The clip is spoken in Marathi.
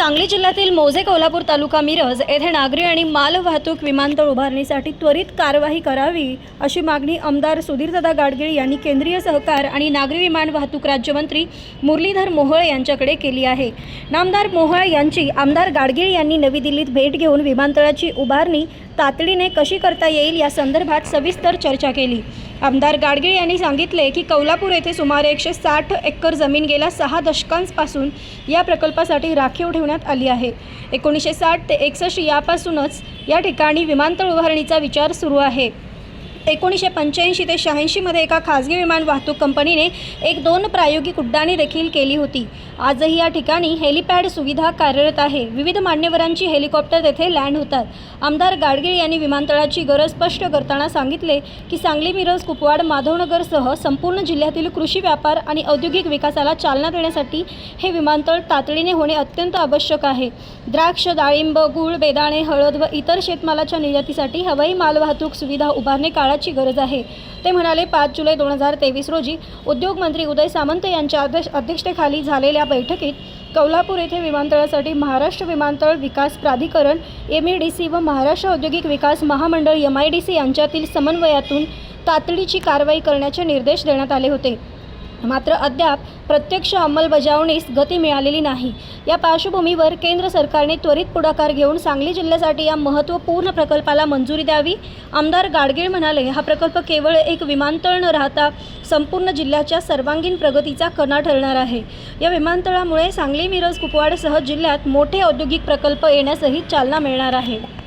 सांगली जिल्ह्यातील मोजे कोल्हापूर तालुका मिरज येथे नागरी आणि माल वाहतूक विमानतळ उभारणीसाठी त्वरित कारवाई करावी अशी मागणी आमदार सुधीरदादा गाडगीळ यांनी केंद्रीय सहकार आणि नागरी विमान वाहतूक राज्यमंत्री मुरलीधर मोहोळ यांच्याकडे केली आहे. नामदार मोहोळ यांची आमदार गाडगीळ यांनी नवी दिल्लीत भेट घेऊन विमानतळाची उभारणी तातडीने कशी करता येईल या संदर्भात सविस्तर चर्चा केली. आमदार गाडगीळ यांनी सांगितले की कौलापूर येथे सुमारे एकशे साठ एकर जमीन गेल्या सहा दशकांपासून या प्रकल्पासाठी राखीव ठेवण्यात आली आहे. एकोणीसशे साठ ते एकसष्ट यापासूनच या ठिकाणी विमानतळ उभारणीचा विचार सुरू आहे. एकोणीसशे पंच्याऐंशी ते शहाऐंशीमध्ये एका खाजगी विमान वाहतूक कंपनीने एक दोन प्रायोगिक उड्डाणे देखील केली होती. आजही या ठिकाणी हेलिपॅड सुविधा कार्यरत आहे. विविध मान्यवरांची हेलिकॉप्टर तेथे लँड होतात. आमदार गाडगीळ यांनी विमानतळाची गरज स्पष्ट करताना सांगितले की सांगली मिरज कुपवाड माधवनगरसह संपूर्ण जिल्ह्यातील कृषी व्यापार आणि औद्योगिक विकासाला चालना देण्यासाठी हे विमानतळ तातडीने होणे अत्यंत आवश्यक आहे. द्राक्ष डाळिंब गूळ बेदाणे हळद व इतर शेतमालाच्या निर्यातीसाठी हवाई मालवाहतूक सुविधा उभारणे काळाची गरज आहे. ते म्हणाले पाच जुलै दोन हजार तेवीस रोजी उद्योगमंत्री उदय सामंत यांच्या अध्यक्ष अध्यक्षतेखाली झालेल्या बैठकीत कोल्हापूर येथे विमानतळासाठी महाराष्ट्र विमानतळ विकास प्राधिकरण एम ई डी सी व महाराष्ट्र औद्योगिक विकास महामंडळ एम आय डी सी यांच्यातील समन्वयातून तातडीची कारवाई करण्याचे निर्देश देण्यात आले होते. मात्र अद्याप प्रत्यक्ष अंमलबजावणीस गती मिळालेली नाही. या पार्श्वभूमीवर केंद्र सरकारने त्वरित पुढाकार घेऊन सांगली जिल्ह्यासाठी या महत्त्वपूर्ण प्रकल्पाला मंजुरी द्यावी. आमदार गाडगीळ म्हणाले हा प्रकल्प केवळ एक विमानतळ न राहता संपूर्ण जिल्ह्याच्या सर्वांगीण प्रगतीचा कणा ठरणार आहे. या विमानतळामुळे सांगली मिरज कुपवाडसह जिल्ह्यात मोठे औद्योगिक प्रकल्प येण्यासही चालना मिळणार आहे.